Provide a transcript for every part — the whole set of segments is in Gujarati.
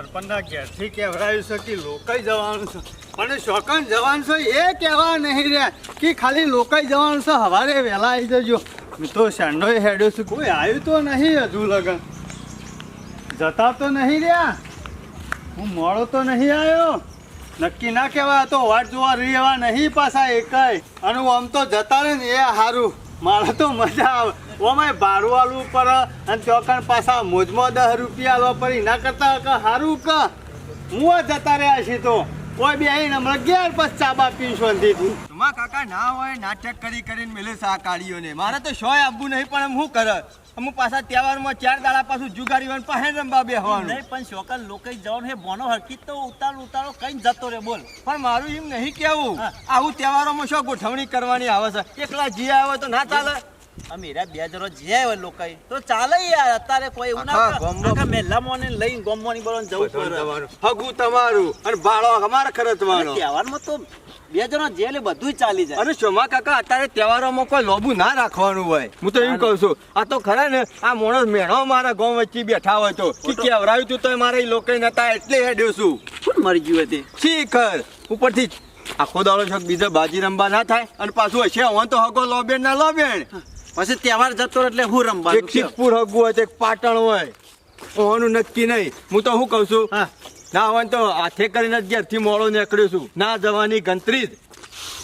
સરપંચના ઘેરથી કહેવડાવી છે કે લોકાઈ જવાનું છે? પણ શોકન જવાનું છે, એ કહેવા નહીં રહ્યા કે ખાલી લોકાઈ જવાનું છે સવારે વહેલા આવી જજો. હું તો શાંડો હેડ્યો છું, કોઈ આવ્યું તો નહીં હજુ લગન. જતા તો નહીં રહ્યા. હું મોડો તો નહીં આવ્યો. નક્કી ના કહેવાય, તો વાટ જોવા રહેવા નહીં પાછા એકાય. અને આમ તો જતા રહે ને, એ સારું મારે તો મજા આવે. ઓમાય ભાડું આલવું પર અને ચોકણ પાછા મોજમાં દસ રૂપિયા આલવા પડી. એના કરતા કે સારું કે. હું જતા રહ્યા છીએ તો. કોઈ બી આવીને હમણાં ઘેર પછી ચા પીશું અંધીથી તમારા કાકા ના હોય નાટક કરી કરીને મેલે સા કાઢીઓને મારે તો શોય આપવું નહીં પણ હું કરે? અમુક પાછા તહેવારમાં ચાર દાડા પાછું જુગારી હોય પહેણ રમવા બેહવાનું. નહીં પણ શોકન લોકો જવાનું હે બોનો હરકી તો ઉતારો ઉતારો કઈ જતો રે બોલ. પણ મારું એમ નહીં કેવું. આવું તહેવારોમાં શું ગોઠવણી કરવાની આવે છે? એકલા જી આવે તો ના ચાલે? અમે બે જરો જે લોકો તો ચાલે યાર અત્યારે કોઈ એવું ના આખા કરે. ગામમાં- આખા મહેલામાં ને લઈને જવું પડે. હગું તમારું અને બાળો અમારે તહેવારમાં તો બે જણા જે લે બધું ચાલી જાય. અને શોમા કાકા અત્યારે તહેવારોમાં કોઈ લોબુ ના રાખવાનું હોય. હું તો એમ કહું છું આ તો ખરા ને આ માણસ મેણો મારા ગોમ વચ્ચે બેઠા હોય તો. કે કેવરાયું તું તો મારે લોકો નતા એટલે હેડ્યો છું મરી ગયું હતી? શીખર. ઉપરથી આખો દાડો છક બીજા બાજી રમવા ના થાય અને પાછું હશે હું તો હગો લોબેન ના લોબેન પછી તહેવાર જતો એટલે હું રમવા એક શીખપુર હગું હોય તો એક પાટણ હોય ઓનું નક્કી નહીં. હું તો શું કહું છું હા. ના હોય તો હાથે કરીને જ ઘેરથી મોડો નીકળ્યો છું. ના જવાની ગંતરી જ.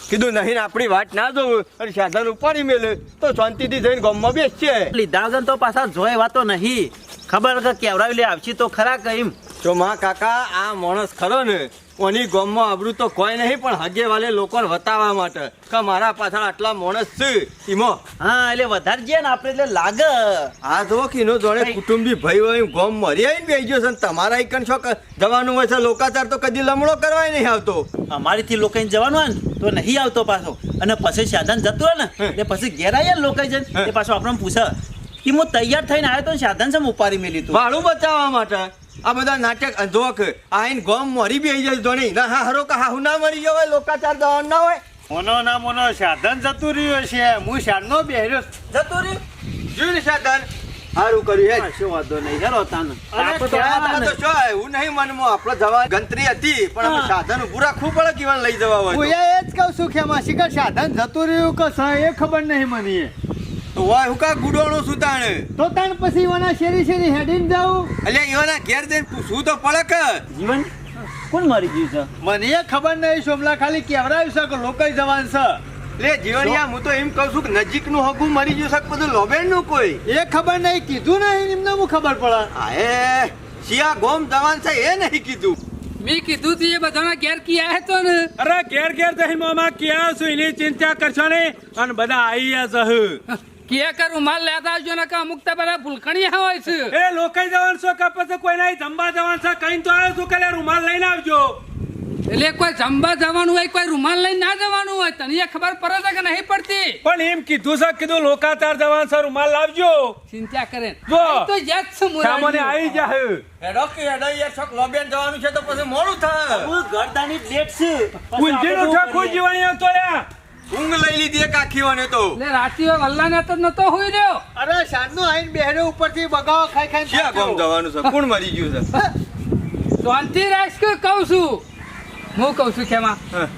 કીધું નહીં આપણી વાત ના જોવું અને સાધન ઉપાડી મેલે. તો શાંતિથી જઈને ગામમાં બેસશે લીધા વગર તો પાછા જોઈ વાતો નહીં. ખબર કે કેવડાવી લે આવશે તો ખરા કઈમ તો માં કાકા આ માણસ ખરો ને ઓની ગામમાં આબરું તો કોઈ નહીં પણ હગે વાલે લોકોને વતાવવા માટે. કે મારા પાછળ આટલા માણસ છે. ઈમો. હા એટલે વધારે જે ને આપણે એટલે લાગે. આ જો કે એનો જોડે કુટુંબી ભાઈ હોય ગોમ મરી આવીને બેસી ગયો છે ને તમારા એકન છો જવાનું હોય છે લોકાચાર તો કદી લમણો કરવાય નહીં આવતો. અમારીથી લોકો જવાનું હોય ને તો નહીં આવતો પાછો. અને પછી સાધન જતું હોય ને. એટલે પછી ઘેરાય લોકો જઈને. એ પાછો આપણને પૂછે. કે હું તૈયાર થઈને આવ્યો તો સાધન છે ઉપાડી મેલી તું. ભાડું બચાવવા માટે. આ બધા નાટક અંધોક આઈન ગોમ મરી આવી જાય ધોણી ના હા હરો કા હાહુ ના મરી ગયો હોય લોકાચાર દવાન ના હોય. મોનો ના મોનો સાધન જતું રહ્યું છે હું શારનો બેહર્યો. જતું રહ્યું? જોયું સાધન. સારું કર્યું હે. શું વાંધો નહીં. હેરો તાન. તો એવું નહીં મનમાં આપણે જવા ગંતરી હતી પણ અમે સાધન ઊભું રાખવું પડે કેવા લઈ જવા હોય હું એ જ કહું છું કે સાધન જતું રહ્યું કે એ ખબર નહીં મને. તો વાય હું કા સુતાણે? તો તાણ પછી ઓના શેરી શેરી હેડીને જાઉં? એટલે એવાના ઘેર જઈને પૂછવું તો પડે કે જીવન કોણ મરી ગયું છે? મને એ ખબર નહીં સોમલા ખાલી કેવડાવ્યું છે કે લોકો જવાન છે. લે જીવણિયા હું તો એમ કહું છું કે નજીકનું હગું મરી ગયું શક કે બધું લોબેનનું કોઈ? એ ખબર નહીં કીધું નહીં એમને હું ખબર પડે. હે એ શિયા ગોમ જવાન છે એ નહીં કીધું. મેં કીધું તું એ બધાના ઘેર કી આયા તો ને? અરે ઘેર ઘેર જઈ મોમાં ક્યાં છું એની ચિંતા કરશો ને અને બધા આવી જહ કે કર રૂમાલ લેતા આવજો ને કે અમુક તો બધા ભૂલકણીયા હોય છે. એ લોકાઈ જવાનું છો કે પછી કોઈ નહીં જમવા જવાનું છે કઈ તો આવ્યો છું કે રૂમાલ લઈને આવજો. એટલે કોઈ જમવા જવાનું હોય કોઈ રૂમાલ લઈને ના જવાનું હોય તને ખબર પડે છે કે નહીં પડતી? પણ એમ કીધું છે કીધું લોકાચાર જવાનું છે રૂમાલ લાવજો. ચિંતા કરે. જો. તો યાદ છે સામાન્ય આવી જાય હેડો કે હેડો યાર છોક લોબેન જવાનું છે તો પછી મોડું થાય. હું ઘરદાની લેટ છે. પછી ઊંઝીનું આપણે ઠાકોર શું જીવણી આવતો લ્યા ઊંઘ લઈ લીધી એક આખી વાને તો. લે રાતી વલ્લા ને તો નતો હોઈ રહ્યો. અરે શારનો આઈને ઉપર ઉપરથી બગાવ ખાઈ ખાઈ શિયા ગોમ જવાનું છે? કોણ મરી ગયું છે? શાંતિ રાખ કે કહું છું. હું કહું છું હા.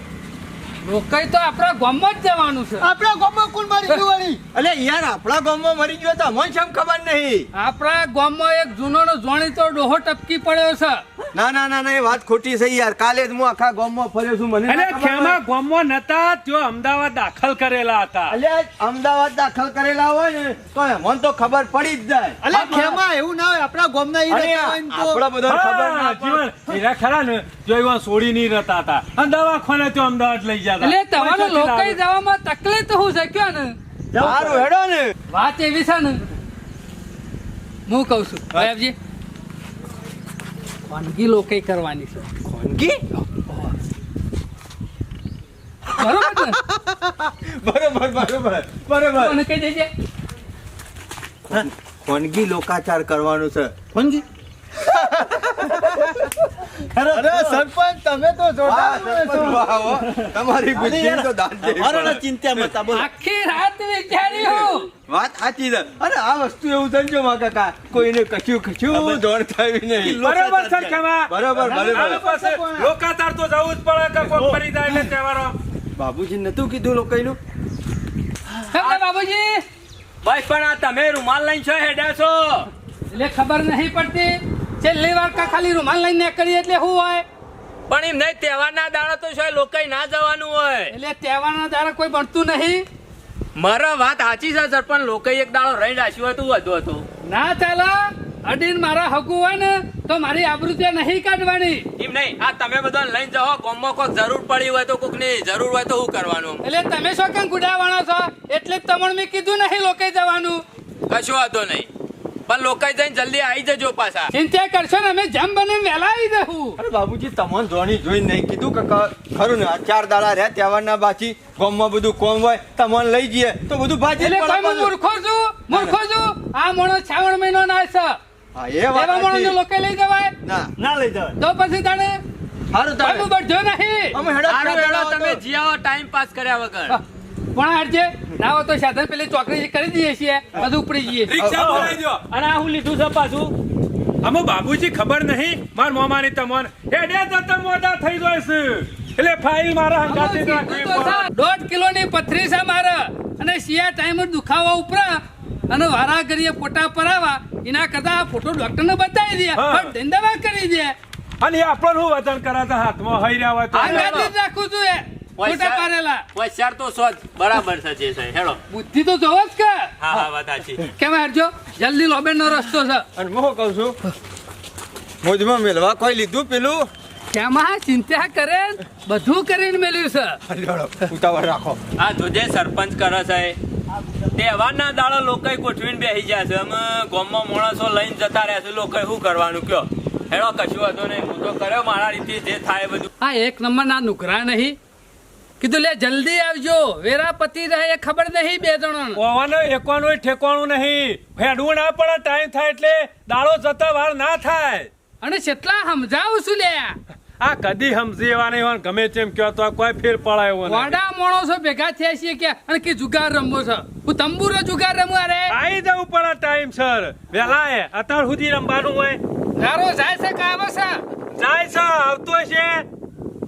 રોકાઈ તો આપણા ગામમાં જ જવાનું છે. આપણા ગામમાં કોણ મરી ગયું વળી? અલે યાર આપણા ગામમાં મરી ગયો તો મને શેમ ખબર નહીં? આપણા ગામમાં એક જૂનો જોણીતો ડોહો ટપકી પડ્યો છે. ના ના ના ના એ વાત ખોટી છે યાર. કાલે જ હું આખા ગામમાં ફર્યો છું મને અલે ના ખેમા ગામમાં નતા તેઓ અમદાવાદ દાખલ કરેલા હતા. અલે અમદાવાદ દાખલ કરેલા હોય ને તો મને તો ખબર પડી જ જાય. અલે ખેમા એવું ના હોય આપણા ગામના ઈ રહેતા હોય તો- આપણા બધા ખબર ના જીવન એરા ખરા ને જો એવા છોડી નહીં રહેતા હતા. અને દવાખાને તો અમદાવાદ લઈ જતા એટલે તમારો પૈસાથી જવામાં તકલીફ હું છે કયો ને? સારું હેડો ને. વાત એવી છે ને હું કઉ છું સાહેબજી વાનગી લોકઈ કરવાની છે. ખોનગી બરોબર બરોબર બરોબર બરોબર. કહી દેજે. ખોનગી લોકાચાર કરવાનું છે. કોણજી? અરે સરપંચ તમે તો. તમારી બુદ્ધિ તો દાંત જેવી અમારો પડે. ને ચિંતા મતા બોલો. આખી રાત વિચાર્યું વાત સાચી છે. અને આ વસ્તુ એવું છે માં કાકા. કોઈને કશું કશું દોડ થાય નહીં. બરોબર બરાબર બરોબર પાસે લોકાતાર તો જવું જ પડે કે કોક ફરી જાય એટલે તહેવારો. બાબુજી નતું કીધું લોકોનું? બાબુજી? ભાઈ પણ આ તમે રૂમાલ લઈને છો હેડા છો? એટલે ખબર નહીં પડતી. છેલ્લી વાર કા ખાલી રૂમાલ લઈને નીકળીએ એટલે શું હોય? પણ એમ નહીં તહેવારના દાડા તો છે લોકો ના જવાનું હોય. એટલે તહેવારના દાડા કોઈ ભણતું નહીં? મારા વાત સાચી છે સર પણ લોકો એક દાડો રહી રાખ્યું હતું વધુ હતું? ના ચાલે અડીન મારા હકુ હોય ને તો મારી આબરૂ ત્યાં નહીં કાઢવાની. એમ નહીં આ તમે બધા લઈને જાઓ કોમમાં કોક જરૂર પડી હોય તો કોકની જરૂર હોય તો શું કરવાનું? એટલે તમે શું કેમ ગુડાવાના છો? એટલે જ તમને મેં કીધું નહીં લોકો જવાનું. કશું વાંધો નહીં. પણ લોકો જઈને જલ્દી આવી જજો પાછા. ચિંતા કરશો ને અમે જેમ બને વહેલા આવી જશું અરે બાબુજી તમને જોણી જોઈ નહીં કીધું કે ખરું ને આ ચાર દાડા રહ્યા તહેવારના બાકી ગામમાં બધું કોમ હોય તમને લઈ જઈએ તો બધું ભાજી એટલે હું મૂર્ખો છું મૂર્ખો છું. આ મોણો શ્રાવણ મહિનો ના છે. હા એ વાત એવા મોણો સાચી. લઈ જવાય? ના. ના લઈ જવાય. તો પછી તાણે સારું બધો નહીં. અમે હેડો તમે જીયા ટાઈમ પાસ કર્યા વગર. પણ હારજે ના હોય તો સાધન પેલી ચોકડી કરી દઈએ છીએ બધું ઉપડી જઈએ. રિક્ષા બોલાવી દો અને આ હું લીધું છે પાછું. અમો બાબુજી ખબર નહીં? માર મોમાની તમોન. હેડે જતા મોડા થઈ જાય છે. એટલે ફાઇલ મારા હંગાતી જ દોઢ કિલો ની પથરી છે મારે. અને સિયા ટાઈમ દુખાવા ઉપરા અને વારા કરીએ ફોટા પરાવા એના કરતા ફોટો ડોક્ટર ને બતાવી દે પણ ધંધાવા કરી દે અને હું વતન કરાતા હાથમાં હઈ રહ્યા હોય તો રાખું છું એ પારેલા હોશિયાર તો સો બરાબર છે જે છે હેડો. બુદ્ધિ તો જોવો જ કે. હા હા વાત સાચી. કેમ હારજો જલ્દી લોબેન નો રસ્તો છે. અને હું કહું છું? મોજમાં મેલવા કોઈ લીધું પેલું? કેમાં ચિંતા કરે બધું કરીને મેલ્યું છે. ઉતાવળ રાખો. આ જોજે સરપંચ કરે છે તહેવારના દાડા લોકો ગોઠવીને બેસી ગયા છે. અમે ગામમાં માણસો લઈને જતા રહ્યા છે. લોકો શું કરવાનું કયો? હેડો કશું હતો નહીં. હું તો કર્યો મારા રીતે જે થાય બધું. આ એક નંબર ના નુકરા નહીં. કીધું લે જલ્દી આવજો. વેરા પતિ રહે એ ખબર નહીં બે જણો ઓવાનો એકવાનો ઠેકવાનું નહીં. ફેડવું ના પડે ટાઈમ થાય એટલે દાડો જતા વાર ના થાય. અને કેટલા સમજાવું છું લે. આ કદી સમજી એવા નહીં હોય ગમે તેમ કયો તો કોઈ ફેર પડાય એવો વાડા મોણો માણસો ભેગા થયા છીએ કે અને કે જુગાર રમવો છે? હું તંબુરો જુગાર રમવા રે આઈ જવું પડે ટાઈમ સર. વેલા એ અત્યાર સુધી રમવાનું હોય. તારો જાય છે કામ છે? જાય છે આવતો છે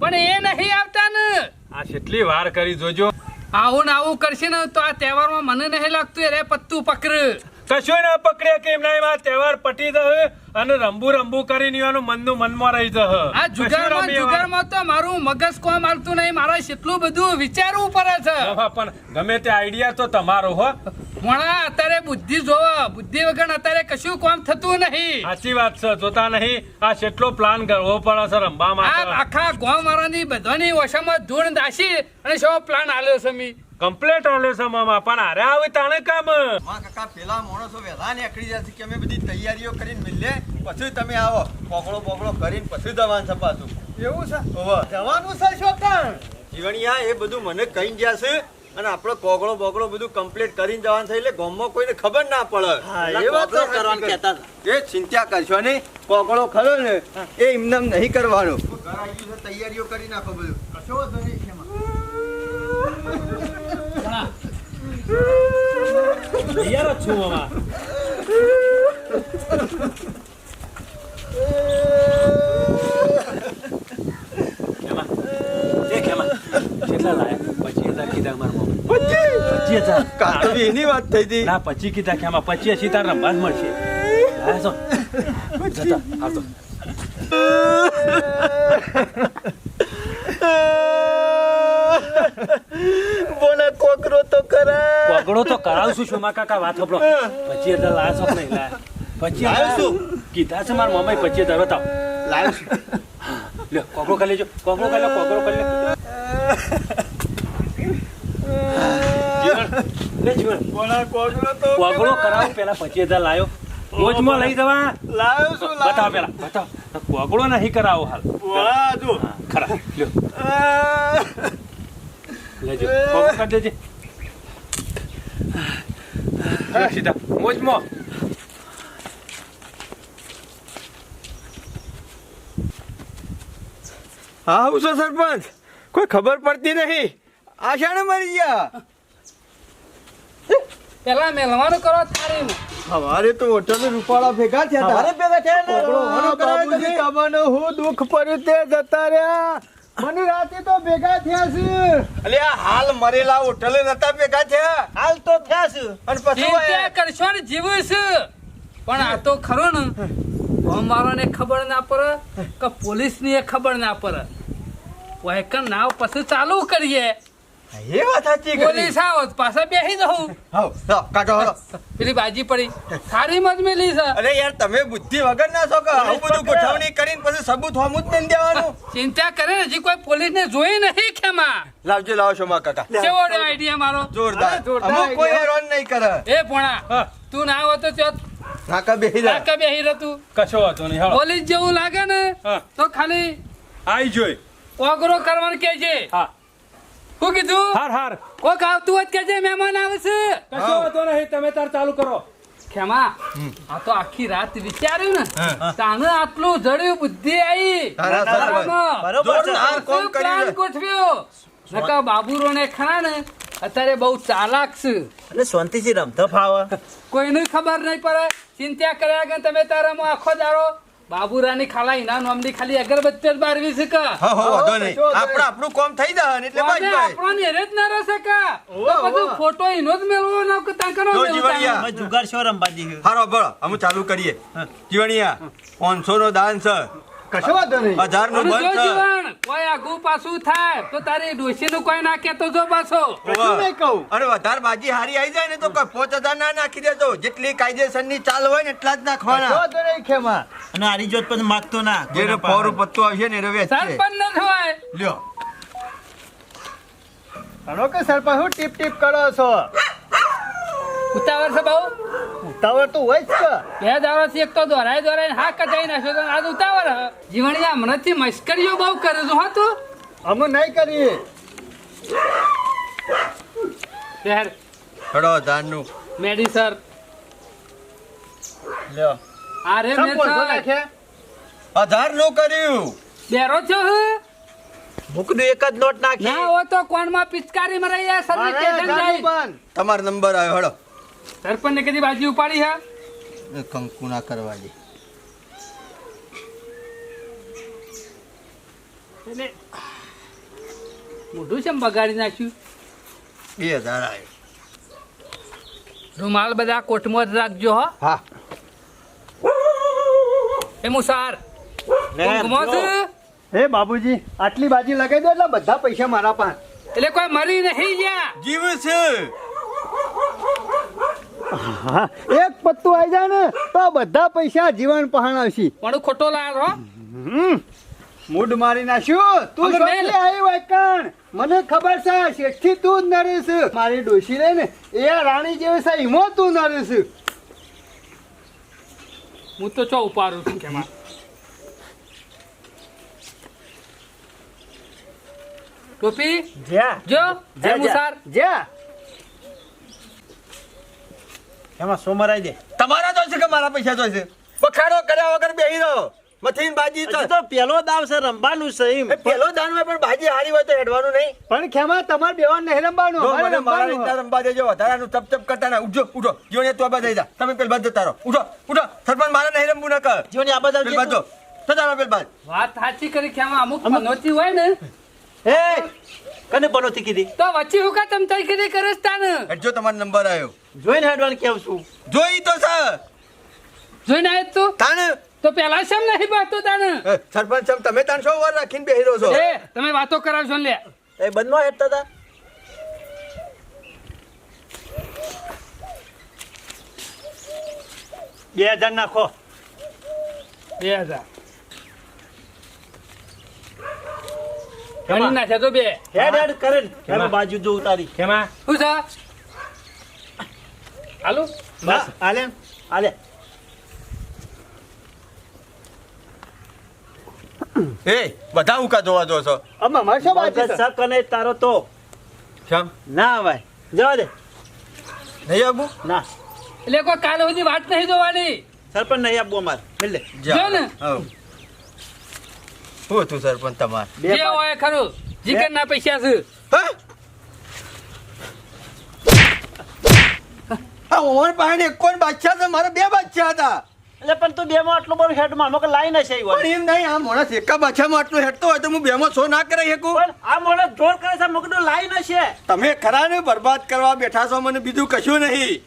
પણ એ નહીં આવતા ને. આ કેટલી વાર કરી જોજો. આવું ને આવું કરશે ને તો આ તહેવારમાં મને નહીં લાગતું અરે પત્તું પકડ. કશું ના પકડે કે એમના એમાં તહેવાર પટી જશે અને રંબુ રંબુ કરીને એવાનું મનનું મનમાં રહી જશે આ જુગારમાં જુગારમાં તો મારું મગજ કોમ મારતું નહીં મારે કેટલું બધું વિચારવું પડે છે. પણ ગમે તે આઈડિયા તો તમારો હો. મોણા અત્યારે બુદ્ધિ જોવો બુદ્ધિ વગર અત્યારે કશું કામ થતું નહીં. સાચી વાત છે જોતા નહીં. આ કેટલો પ્લાન કરવો પડે છે આ માટે. આખા ગામ વાળાની બધાની ઓછામાં ધૂળ દાસી અને શો પ્લાન આલ્યો છે મી? કમ્પ્લેટ આલ્યો છે મામા. પણ હારે આવે તાણે કામ. માં કાકા પેલા માણસો વહેલા નીકળી જશે કે અમે બધી તૈયારીઓ કરીને મિલે પછી તમે આવો. પોકળો પોકળો કરીને પછી જવાનું છે પાછું. એવું છે? જવાનું છે શોકણ? જીવણિયા એ બધું મને કહી ગયા છે. અને આપણો કોગળો બોગળો બધું કમ્પ્લીટ કરીને જવાનું છે એટલે ગામમાં કોઈને ખબર ના પડે. એ વાત કરવાનું કહેતા એ ચિંતા કરશો ને કોગળો ખરો ને એ એમને નહીં કરવાનું. ઘર આવી ગયું છે, તૈયારીઓ કરી નાખો બધું. કશો. તૈયાર જ છું મામા કેટલા લાયા પચીસ હજાર કીધા મારા મમ્મી પચીસ હજાર કાં તો એની વાત થઈ હતી. ના પચી કીધા કે આમાં પચી હશી તાર રમવા મળશે. જતા બોલે કોકરો તો કરા પગડો તો કરાવશું છું માં કાકા વાત સાંભળો. પચીસ હજાર કે નહીં લાયા પચીસ કીધા છે મારા મમ્મી પચીસ હજાર બતાવો લાવ્યો છું. લ્યો કોકડો કરી લેજો. કોકડો કરી લો કોકડો કરી લે જીવન લે જીવન. બોલા તો કોકડો કરાવો પેલા પચીસ હજાર લાયો. રોજમાં લઈ જવા. લાવ્યો છું બતાવો પેલા બતાવો. કોકડો નહીં કરાવો હાલ. બોલા જો. ખરા. લ્યો. લેજો. કોકડો કરી દેજે. સીધા. મોજમાં. હા હું સરપંચ? કોઈ ખબર પડતી નહીં. આ શાણે મરી ગયા. પેલા મેલવાનું કરો થારી હવારે તો હોટલ રૂપાળા ભેગા થયા હવારે ભેગા થયા બાબુજી, તમને હું દુઃખ પડ્યું તે જતા રહ્યા. મને રાતે તો ભેગા થયા છે. અલે હાલ મરેલા હોટલે નતા ભેગા થયા? હાલ તો થયા છે. અને પછી ચિંતા કરશો ને જીવું છે. પણ આ તો ખરો ને. અમારોને ખબર ના પડે કે પોલીસની ખબર ના પડે. વાયકર નાવ પછી ચાલુ કરીએ. એ વાત સાચી કરી. સાવ આવો તો પાછા બેસી દઉં હાવ, લાવ, કાઢો હળો. પેલી બાજી પડી. સારી મત મેલી છે. અરે યાર તમે બુદ્ધિ વગર ના છો કે? આવું બધું ગોઠવણી કરીને પછી સબૂત હોમું જ નહીં દેવાનું? ચિંતા કરે ને હજી કોઈ પોલીસ ને જોઈ નહીં ખેમા. લાવજો લાવો છો માં કાકા. કેવો આઈડિયા મારો? જોરદાર. જોરદાર અમુક કોઈ. હેરાન નહીં કરે. એ પોણા તું ના હોતો તો ત્યાં નાકા બેહી જા. નાકા બેહી રહે તું. કશો હતો નહીં પોલીસ જેવું લાગે ને તો ખાલી આઈ જોઈ. ઓગરો કરવાનું કેજે હા. શું કીધું? હાર હાર. કોક આવતું હોત કેજે મહેમાન આવે છે. કશો વાંધો નહીં તમે તાર ચાલુ કરો. ખેમા આ તો આખી રાત વિચાર્યું ને. તાને આટલું જડ્યું બુદ્ધિ આવી. બરોબર પ્લાન ગોઠવ્યો. નકા બાબુરો ને ખરા ને અત્યારે બહુ ચાલાક છે. એટલે શાંતિથી રમતો ફાવે. કોઈને ખબર નહીં પડે. ચિંતા કર્યા કે તમે તારામાં આખો દાડો બાબુરાની ખાલા ઇના નામની ખાલી અગરબત્તી જ બારવી છે કા? હા હો વાંધો નહીં. આપણો આપણે કોમ થઈ જાય ને એટલે બસ ભાઈ આપણો ને રેત જ ના રહેશે કા? તો બધું ફોટો ઇનો જ મેળવો ના કે તાંકનો જો મેળવો જીવણિયા. મે જુગાર શો જઈએ હારો બળ અમે ચાલુ કરીએ. જીવણિયા પાંચસો નો દાન છે. કશો વાંધો નહીં. હજારનું બંધ છે કોઈ આગુ પાછું થાય તો તારી ડોશીનું કોઈ નાખે તો જો પાછો. કશું નહીં કહું. અરે વધારે બાજી હારી આવી જાય ને તો કોઈ પોચ હજાર ના નાખી દેજો. જેટલી કાયદેસરની ચાલ હોય ને એટલા જ કશો નાખવાના વાંધો નહીં ખેમા. અને હારી જોત પછી માગતો ના જેને ફોરું પત્તું આવશે ને રવે સરપંચ ન થવાય લ્યો. ઘણો કે સરપંચ હું ટીપ ટીપ કરો છો. ઉતાવળ છે બહુ? ઉતાવળ તો હોય જ બે દાડાથી એક તો દોરાય દોરાય હા કચાઈ નાખ્યો તો આજ ઉતાવળ હ. જીવણિયા હમણાંથી મસ્કરીઓ બહુ કરે છો હા તું. અમે નહીં કરીએ. શહેર હડો હજાર મેડી સર. લ્યો. આ રે મેં સર. નાખ્યા નું કર્યું. બેરો છો હે? મૂકનું એક જ નોટ નાખી. ના હો તો કોણમાં પિચકારી મરાઈ આ સર્વિસ મારે સ્ટેશન જાય. તમાર તમારો નંબર આવ્યો હડો. સરપંચ ને કદી બાજી ઉપાડી હા? કંકુ ના કરવા દે. એટલે મોઢું છે બગાડી નાખ્યું? બે હજાર આવ્યો રૂમાલ બધા કોટમાં જ રાખજો હો. હા. એ મુસાર? હે બાબુજી આટલી બાજી લગાવી દો એટલે બધા પૈસા મારા પાસે. એટલે કોઈ મરી નહીં ગયા જીવ છે. હા એક પત્તું આવી જાય ને તો બધા પૈસા જીવન પહાણ આવશે. પણ ખોટો લાયો મૂડ મારી નાખ્યું. તું હવે આવી વાયકણ મને ખબર છે શેઠથી તું જ નરેશ. મારી ડોશી રે ને એ રાણી જેવી છે ઈમો તું નરેશ. હું તો ચો ઉપાડું છું કેમાં ટોપી? જ્યાં. જો જય મુસાર. જ્યાં. એમાં સોમરાઈ દે તમારા તો છે કે મારા પૈસા તો વખાડો બખાડો કર્યા વગર બેહી રહો. મથીન બાજી તો પેલો દાવ છે રમવાનું છે એમ. પેલો દાનમાં પણ બાજી હારી હોય તો હેડવાનું નહીં. પણ ખેમા તમારે બેવાન નહીં રમવાનું જો અમારે રમવાનું. રમવા દેજો વધારાનું ચપ ચપ કરતા ના. ઉઠો ઉઠો. જીવને તો જા. તમે પેલ બાદ તારો ઉઠો ઉઠો. સરપંચ મારે નહીં રમવું ન કર જીવની આ બધા જતા પેલ બાદ વાત સાચી કરી કેમાં અમુક પનોતી હોય ને. એ કને બનોતી કીધી? તો વચ્ચે હું કા તમ તઈ કરી કરે છે તાને. હેડજો તમારો નંબર આવ્યો. જોઈને હેડવાન કેવું છું? જોઈ તો સર જોઈને આવ્યો તું? તાને તો પેલા શેમ નહીં બાતો તાને સરપંચ સાહેબ, તમે ત્રણસો વાર રાખીને બેહી રહો છો? એ તમે વાતો કરાવશો ને લે. એ બંધમાં હેડતા હતા? બે હજાર નાખો. બે હજાર. ગણી નાખ્યા તો બે. હેડ હેડ કરે બાજુ જો ઉતારી. કેમાં? શું છે? હાલો બસ આલે આલે એ બધા ઉકા જોવા દો છો અમે અમારે શું બાજી મગજ છે? શક અને તારો તો. શ્યામ? ના ભાઈ. જવા દે. નહીં આવું ના. એટલે કોઈ કાલ સુધી વાત નહીં જોવાની. સરપંચ નહીં આપવું અમારે. મિલ લે જા. જો ને. શું હતું સરપંચ તમારે? બે જે હોય ખરું. જીગર ના પૈસા છે. હા? આ ઓવર પાસે એક કોણ બાદશાહ છે? મારા બે બાદશાહ હતા. એટલે પણ તું બેમાં આટલું બધું હેડમાં આમાં લાઈ ના છે ઈ પણ એમ નહીં આ માણસ એકા બાદશાહમાં આટલું હેડતો હોય તો હું બેમાં શો ના કરી શકું? પણ આ મોડે જોર કરે છે મગનું લાઈ ના છે તમે ખરા ને બરબાદ કરવા બેઠા છો મને બીજું કશું નહીં.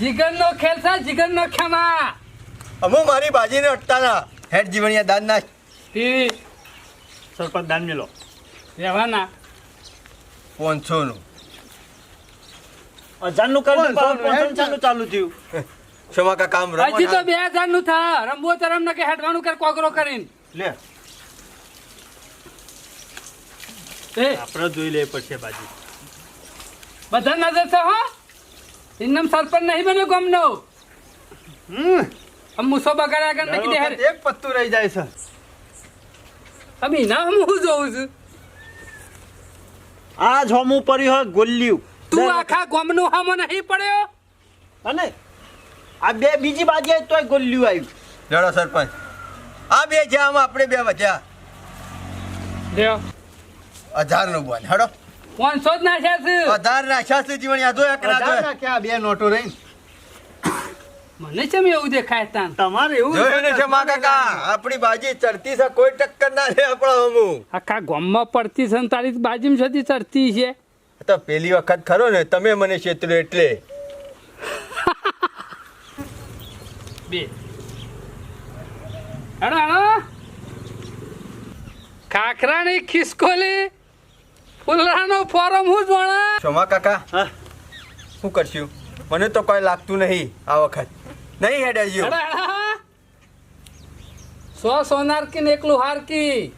જીગર નો ખેલ છે જીગર નો ખેમા. અમુ મારી બાજીને અટતાના હેડ જીવણિયા દાન ના ટીવી સરપંચ દાન મેલો. રહેવાના. પાંચસો નું હજારનું પાંચસો ચાલુ ચાલુ થયું. ક્ષમા કા કામ રમો હજી તો ના. બે હજારનું થા. રમવો તો રમ કે હેડવાનું કર કોગરો કરીને. લે. એ. આપણે જોઈ લે પડશે બાજી. બધા નજર છે હો. ઇન્નમ સરપંચ નહીં બન્યો ગમનો. હમ. આમ મૂસો બગાડ્યા કર નકી દે દર એક પત્તું રહી જાય છે. અમી ના હું જોઉં છું. આ જ હોમું પડ્યું હોય ગોલ્યું. તું આખા ગોમનું હામો નહીં પડ્યો? અને આ બે બીજી બાજુ તોય ગોલ્યું આવ્યું લડો સરપંચ. આ બે જ્યાં આમાં આપણે બે વચ્યા લ્યો. હજારનું બોલ હડો. પાંચસો જ નાખ્યા છે. હજાર ના છે જીવન યાદો એક નાખ્યા બે નોટો રહી મને ચમ એવું દેખાય તાન? તમારે એવું જોઈને ને છે મા કાકા? આપણી બાજી ચડતી છે કોઈ ટક્કર ના લે આપણો હમુ આખા ગોમમાં પડતી છે ને તારી બાજીમાં સુધી ચડતી છે. તો પેલી વખત ખરો ને તમે મને છેતર્યો એટલે. બે. હેડો હેડો. ખાખરાની ખિસકોલી ફૂલરાનો ફોરમ હું જોણા? ક્ષમા કાકા હા. શું કરશું? મને તો કોઈ લાગતું નહીં આ વખત. નહીં હેડે જીવ હેડો હેડો. સો સોનાર એકલું હાર કી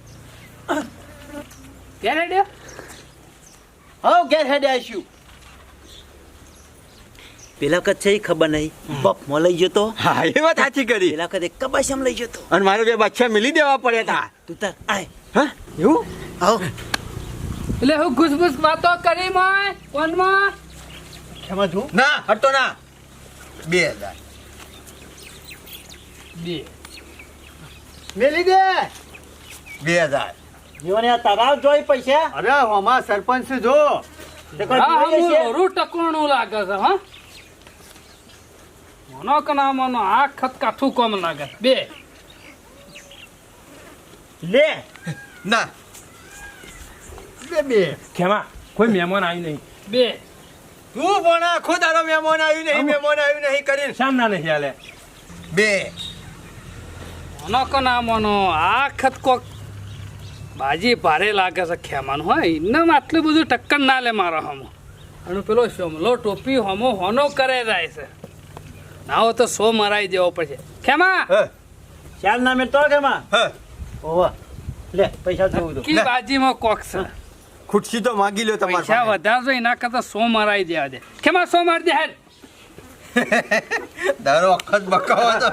ક્યાં હેડ્યો? હવે ઘેર હેડે આવીશું પેલા વખત છે ખબર નહીં બપમાં લઈ જતો. હા એ વાત સાચી કરી. પેલા વખત એક કબાશમ લઈ જતો. અને મારે બે બચ્ચા મિલી દેવા પડ્યા હતા તું તાર આય. હા? એવું? આવ. એટલે હું ઘુસઘુસ વાતો કરી મોય કોનમાં ખેમાં છું ના હટતો ના. બે હજાર. બે. મેલી દે. બે હજાર. જીવને આ તારા જોઈ પૈસા? અરે હોમાં સરપંચ જો. તે કોઈ હા જોઈએ હું છે? રોરું ટકોણું લાગે છે હા. મનો કના ના મનો આ ખત કાઠું કોમ લાગે. બે. લે ના. બે બે. ખેમા કોઈ મહેમાન આવ્યું નહીં. બે. તું પણ આખો તારો મહેમાન આવ્યું નહીં મહેમાન આવ્યું નહીં કરીને. સામના નહીં હાલે. બે. મનો કના મનો આ ખત કોક બાજી ભારે લાગે છે ખેમાન હોય. એમ આટલું બધું ટક્કર ના લે મારો હમો. અને પેલો શમલો ટોપી હમો હોનો કરે જાય છે. ના હો તો સો મરાઈ દેવો પડશે. ખેમા! હ. ચાલ ના મેં તો ખેમા. હ. ઓવા લે પૈસા જોઉં તો કી બાજીમાં કોક છે? ખુરશી તો માગી લ્યો પૈસા તમારે વધારજો એના કરતા સો મરાઈ દેવા દે. ખેમા સો મારી દે હેડ. દારો વખત બકાવો તો.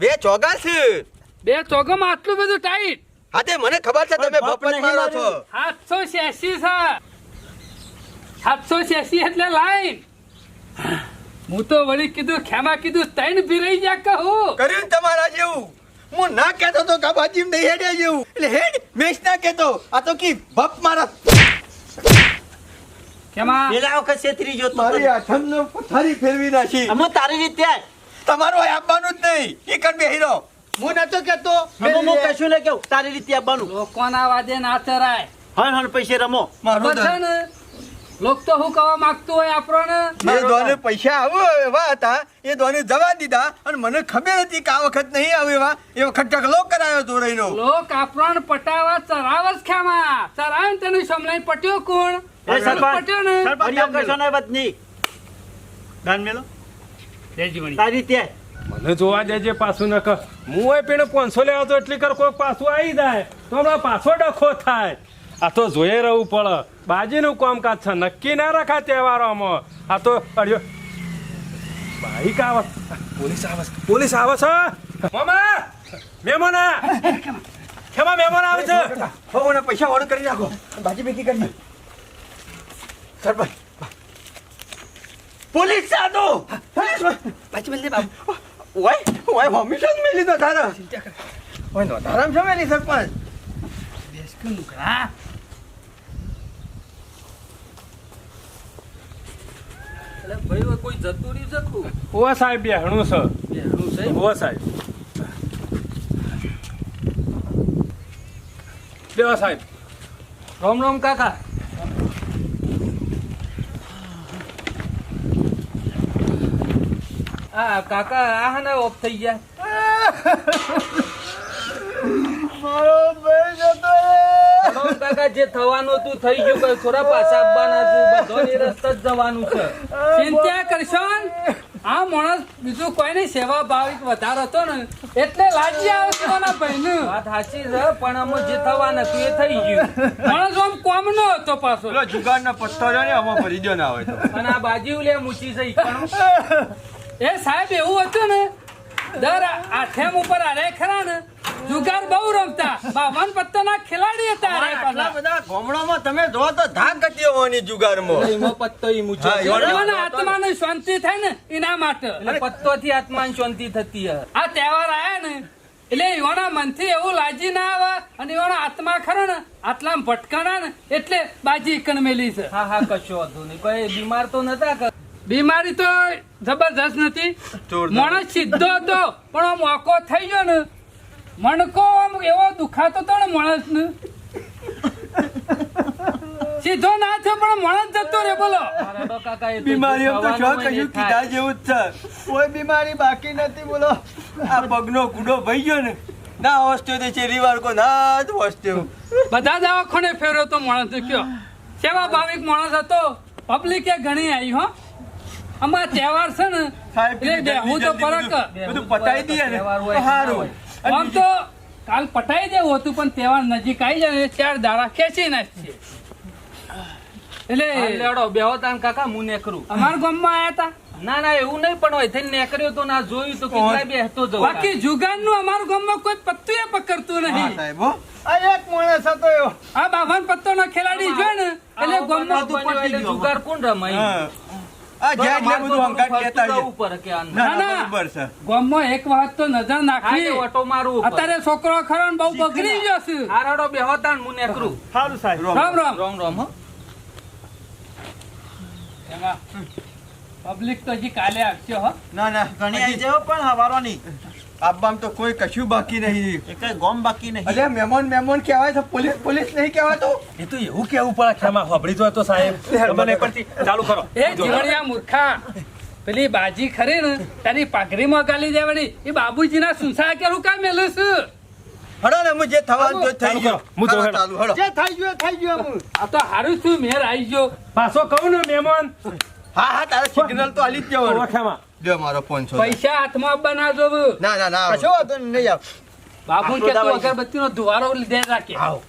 બે ચોગા છે. બે ચોગમાં આટલું બધું ટાઈટ હા તે મને ખબર છે તમે બાપ બપત મારો છો. સાતસો છ્યાસી છે. સાતસો છ્યાસી એટલે લાઈન. હું તો વળી કીધું ખેમા કીધું તૈન ભીરાઈ જા કહું. કર્યું તમારા જેવું. હું ના કહેતો તો કાબાજી નહીં હેડ્યા જેવું. એટલે હેડ મેચ ના કહેતો. આ તો કી ભપ મારા. કેમા પેલા વખત છેતરી જો મારી આઠમનો પથારી ફેરવી નાખી. અમે તારી રીતે. તમારો આપવાનું જ નહીં. એ કર બેહી રહો હું નતો કેતો. અમે હું કશું ન કેવું. તારી રીતે આવવાનું લોકોના વાદે ના ચરાય. હણ હણ પૈસે રમો. મારું ને લોક તો હું કવા માંગતો હોય આપણને? એ દોને પૈસા આવો એવા હતા. એ દોને જવા દીધા. અને મને ખબર હતી કે આ વખત નહીં આવે એવા. એ વખત ઢગલો કરાયો તો રહીનો. લોક આપણ પટાવા ચરાવસ ખ્યામા ખેમા તને સમલાઈ પટ્યો કોણ? એ સરપંચ પટ્યો ને. સરપંચ કશો મેલો. વતની દાન મેલો. તારી રીતે આય. મને જોવા દેજે પાછું ન કર હું એ પેલો પાંચસો લેવા તો એટલી કર કોઈ પાછું આવી જાય. તો હમણાં પાછો ડખો થાય. આ તો જોઈ રહેવું પડે. બાજીનું કામકાજ છે. નક્કી ના રખાય તહેવારોમાં. આ તો અડ્યો. બાઈક આવે. પોલીસ આવે. પોલીસ આવે છે? મામા! મેમોના! ખેમા મેમોન આવે છે? હો મને પૈસા ઓર્ડર કરી નાખો. બાજી ભેગી કરી સરપંચ. પોલીસ સાધો પોલીસ તો! પાછી મેલ બાબુ. ઓય ઓય હંમેશા જ મેલી તો તારા? ઓય નોંધારામ છો મેલી સરપંચ દેશ કે નુકરા એટલે ભાઈ કોઈ જતું રહ્યું જતું. ઓ સાહેબ બેહણું છે. બેહણું છે? ઓ સાહેબ. બેહો સાહેબ. રામ રામ કાકા. કાકા આ હને ઓફ થઈ ગયા. મારો ભાઈ જતો રે કાકા જે થવાનું હતું થઈ ગયું કઈ થોડા પાછા આવવાના છે. બધોની રસ્તા જ જવાનું છે. ચિંતા કરશો આ માણસ બીજું કોઈ નહીં સેવા ભાવિક વધારો હતો ને એટલે લાજી આવે છે મારા ભાઈને. વાત સાચી છે પણ અમે જે થવાનું હતું એ થઈ ગયું. માણસ આમ કોમ નો હતો પાછો. જુગાડ ના પથ્થર ને આમાં ભરી દો ના હોય તો. અને આ બાજુ લે મૂચી છે ઈકણું. એ સાહેબ એવું હતું ને? દર આઠેમ ઉપર આરે ખરા ને જુગાર બહુ રમતા. બાવન પત્તાના ખેલાડી હતા આરે આટલા. બધા ગામડામાં તમે જો તો ધાક ગતિ હોવાની જુગારમાં. એમાં પત્તો ઈ હા, છે. આત્માને શાંતિ થાય ને એના માટે. એટલે પત્તોથી આત્માને શાંતિ થતી આ તહેવાર આયા ને એટલે એવાના મનથી એવું લાજી ના આવે અને એવાના આત્મા ખરો ને આટલા ભટકાણા ને એટલે બાજી એકણ મેલી છે. હા હા કશો વાંધો નહીં. કોઈ બીમાર તો નતા કે બીમારી તો જબરજસ્ત નથી. માણસ સીધો હતો પણ આમ મોકો થઈ ગયો ને મણકો આમ એવો દુખાતો હતો ને માણસ ને સીધો ના થયો પણ માણસ જતો રે બોલો. બીમારીઓ તો જો. કીધા જેવું જ છે. કોઈ બીમારી બાકી નથી બોલો. આ પગનો ગુડો ભઈ ગયો ને. ના હોસ્ટ્યો તે ચેરી વાર કો ના જ હોસ્ટ્યો બધા દવાખાને ફેર્યો તો માણસ કયો. સેવા ભાવિક માણસ હતો. પબ્લિકે ઘણી આવી હો. આમાં તહેવાર છે ને સાહેબ એટલે બેહવું તો ફરક બધું પતાવી દઈએ ને તહેવાર હોય સારું. આમ તો કાલ પટાઈ દેવું હતું પણ તહેવાર નજીક આવી જાય ચાર દાડા ખેંચી નાખીએ. એટલે બેહો તાન કાકા હું નેકરું. અમારા ગામમાં આયા હતા ના ના એવું નહીં પણ હોય થઈને નેકર્યો તો ના જોયું તો કેટલા બેહતો જવું. બાકી જુગારનું અમારું ગામમાં કોઈ પત્તું પકડતું હા, નહીં સાહેબ હો. આ એક માણસ હતો એવો. આ બાભાન પત્તો ના ખેલાડી જોયે ને એટલે ગામમાં જુગાર કોણ રમાય? જ્યાં છોકરો ખરો બઉ બહુ બગડી ગયો છે. હા, રડો બેહો હું નેકરું સારું સાહેબ રોમ. રામ. રામ રામ પબ્લિક તો હજી કાલે આવશે હો. ના ના ઘણી આવી જાવ પણ હવારોની આબામ તો કોઈ કશું બાકી નહીં. એ કઈ ગોમ બાકી નહીં. અરે મહેમાન મહેમાન કહેવાય તો પોલીસ પોલીસ નહીં કહેવાતો? એ તો એવું કેવું પડે ક્ષમા હોભળી તો હતો સાહેબ તમને પરથી ચાલુ કરો. એ જીવણિયા મૂર્ખા પેલી બાજી ખરી ને તારી પાઘડીમાં ગાલી દેવાની. એ બાબુજીના સુસા કે હું કામ મેલું છું? હડો ને હું જે થવાનું તો થઈ ગયો. હું તો ચાલુ હડો. જે થઈ ગયો થઈ ગયો હું. આ તો હારું છું મેર આવી ગયો. પાછો કહું ને મહેમાન. હા હા તારે સિગ્નલ તો આલી જ જવાનું ખેમા જો મારો 500 પૈસા હાથમાં બનાવજો ના ના ના કશો વાંધો નહીં, નહીં આવ. બાપુ કે તું અગરબત્તીનો ધુવારો લીધે રાખે. આવ.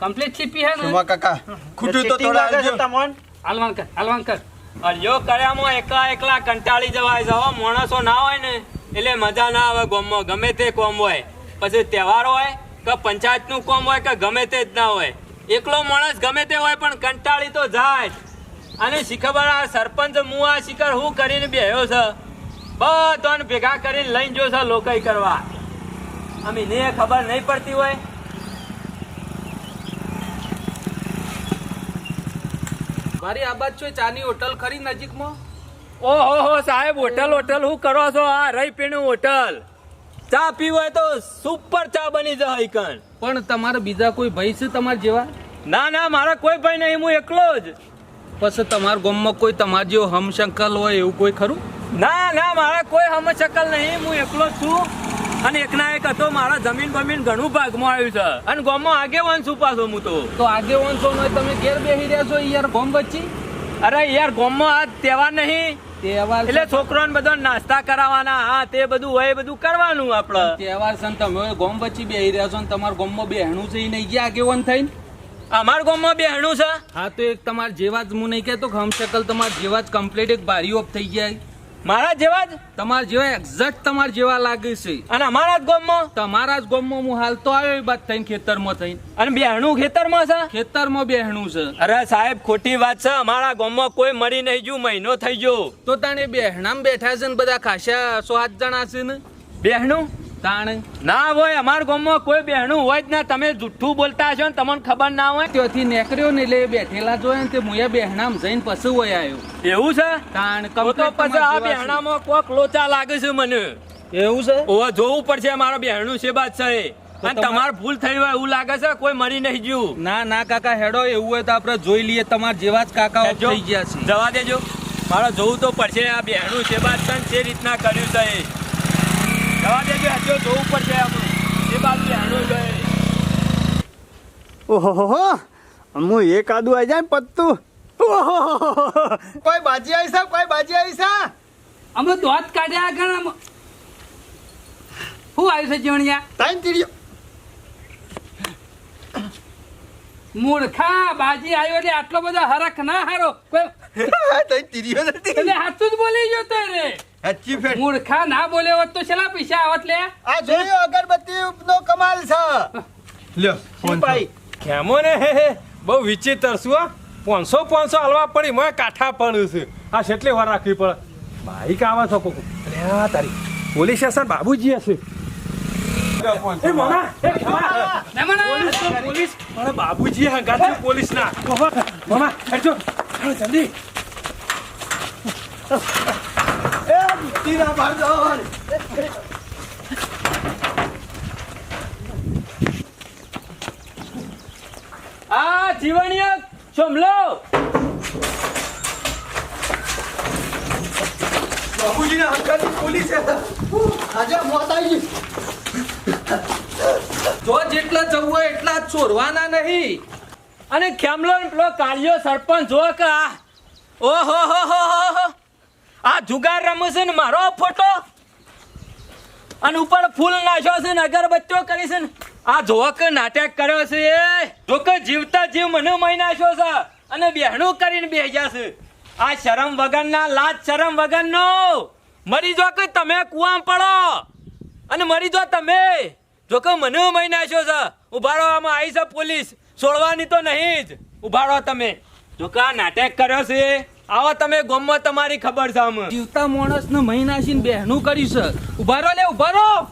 કમ્પ્લીટ છીપી હે ને? સુમા કાકા? ખૂટ્યું તો થોડા આવજો છે. તમોન? હાલવાન કર હાલવાન કર. અલ્યો કર્યામાં એકલા એકલા કંટાળી જવાય જવા હો. માણસો ના હોય ને એટલે મજા ના આવે ગામમાં. ગમે તે કોમ હોય. પછી તહેવાર હોય કે પંચાયતનું કોમ હોય કે ગમે તે જ ના હોય. એકલો માણસ ગમે તે હોય પણ કંટાળી તો જાય. જ. અને શીખબર આ સરપંચ હું આ શિખર હું કરીને બેહ્યો છે? બધાને ભેગા કરીને લઈને જો છે લોકાઈ કરવા. અમે ને ખબર નહીં પડતી હોય. મારી આ બાજુ ચાની હોટલ ખરી નજીકમાં? ઓહો હો સાહેબ હોટલ હોટલ હું કરો છો? આ રહી પીણું હોટલ. ચા પીવું તો સુપર ચા બની જાય કણ. પણ તમારે બીજા કોઈ ભાઈ છે તમારા જેવા? ના ના મારા કોઈ ભાઈ નહીં હું એકલો જ. પછી તમારા ગામમાં કોઈ તમારા જેવો હમશંકલ હોય એવું કોઈ ખરું? ના ના મારા કોઈ હમશંકલ નહીં. હું એકલો છું અને એકના એક હતો. મારા જમીન બમીન ઘણું ભાગમાં આવ્યું છે. અને ગામમાં આગેવાન છું પાછો હું તો. તો આગેવાન છો તમે ઘેર બેસી રહ્યા છો યાર ગામ વચ્ચે? અરે યાર ગામમાં આ તહેવાર નહીં. તહેવાર એટલે છોકરોને બધો નાસ્તા કરાવવાના હા તે બધું હોય બધું કરવાનું આપણે. તહેવાર છે ને તમે ગોમ વચ્ચે બેસી રહ્યા છો ને તમારા ગામમાં બેહણું છે એ નહીં ગયા આગેવાન થઈને? અમારા ગામમાં બેહણું છે. હા તો એક તમાર જેવા જ હું નહીં કહેતો હમશકલ તમારા જેવા જ કમ્પ્લીટ એક બારી ઓફ થઈ ગયા મારા જેવા જ? તમારા જેવા એક્ઝેક્ટ તમાર જેવા લાગે છે. અને અમારા જ ગામમાં? તમારા જ ગામમાં હું હાલ તો આવ્યો એ બાદ થઈને ખેતરમાં થઈને. અને બેહણું ખેતરમાં છે? ખેતરમાં બેહણું છે. અરે સાહેબ ખોટી વાત છે. અમારા ગામમાં કોઈ મરી નહીં ગયું મહિનો થઈ ગયો. તો તાણે બેહણામાં બેઠા છે ને બધા ખાસા સો સાત જણા છે ને? બેહણું તાણે ના હોય અમારા ગામમાં કોઈ બહેણું હોય જ ના. તમે જુઠ્ઠું બોલતા હશો ને તમને ખબર ના હોય ત્યાંથી નીકળ્યો ને એટલે બેઠેલા જોયા ને તે મુયા બેહણામાં જઈને પછી હોય આવ્યો. એવું છે? તાણ તો તો પછી આ બહેણામાં કોક લોચા લાગે છે મને. એવું છે? ઓવા જોવું પડશે મારો બહેણું છે બાદ છે. અને તમારે ભૂલ થઈ હોય એવું લાગે છે કોઈ મરી નહીં ગયું. ના ના કાકા હેડો એવું હોય તો આપણે જોઈ લઈએ. તમારા જેવા જ કાકા થઈ ગયા છે. જવા દેજો. મારે જોવું તો પડશે આ બહેણું છે બાદ છે જે રીતના કર્યું છે. જવા દેજો હજુ જોવું પડશે. ઓહો હું આવી જાય પત્તું. કોઈ બાજી આવી છે કોઈ બાજી આવી છે? અમે દોત કાઢ્યા આગળ શું આવ્યું છે જીવણિયા? ટાઈમ તીર્યો મૂર્ખા બાજી આવ્યો એટલે આટલો બધો હરખ ના હારો. કોઈ તાઈન તીર્યો નથી એટલે હાચું જ બોલી ગયો તો રે. સાચી ફેર મૂર્ખા ના બોલ્યો હોત તો છેલા પૈસા આવત લે. આ જોયો અગરબત્તી નો કમાલ છે. લ્યો ફોન ભાઈ કેમો ને હે હે. બહુ વિચિત્ર છું હો. પાંચસો પાંચસો હલવા પડી મોય કાઠા પડ્યું છે. આ કેટલી વાર રાખવી પડે. બાઈક આવે છો કોક અરે આ તારી પોલીસ સ્ટેશન બાબુજી હશે. મોના પોલીસ પોલીસ બાબુજી હંગાત પોલીસ ના મામા હાલો જલ્દી તીરા ભારદોર આ જીવણિયા સમલો બાબુજીના હંકાની પોલીસ છે. આજે મોત આવી જો જેટલા જવું હોય એટલા છોડવાના નહીં. અને ખેમલો ને પેલો કાળિયો સરપંચ જો કે આ. ઓહો, હો હો. આ જુગાર રમે છે ને મારો ફોટો. અને ઉપર ફૂલ નાખ્યો છે ને, અગરબત્તીઓ કરી છે ને. આ જો કે નાટક કર્યો છે એ. જો જીવતા જીવ મને મહી નાખ્યો છે. અને બહેણું કરીને બેહી ગયા છે. આ શરમ વગરના લાજ શરમ વગરનો. મરી જો કે તમે કુવામ પડો. અને મરી જો તમે. જો કે મને મહી નાખ્યો છે. ઊભા રહો, આમાં આવી છે પોલીસ. છોડવાની તો નહીં જ. ઉભાડો તમે. જો કા નાટક કર્યો છે. આવો તમે ગોમમાં તમારી ખબર છે જીવતા માણસને મહિનાશીને બહેનું કર્યું છે. ઊભા રહો લે, ઉભારો!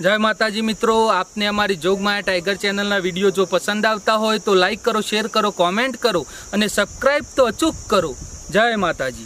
જય માતાજી મિત્રો, આપને અમારી જોગમાયા ટાઈગર ચેનલના વીડિયો જો પસંદ આવતા હોય તો લાઈક કરો, શેર કરો, કોમેન્ટ કરો અને સબસ્ક્રાઈબ તો અચૂક કરો. જય માતાજી.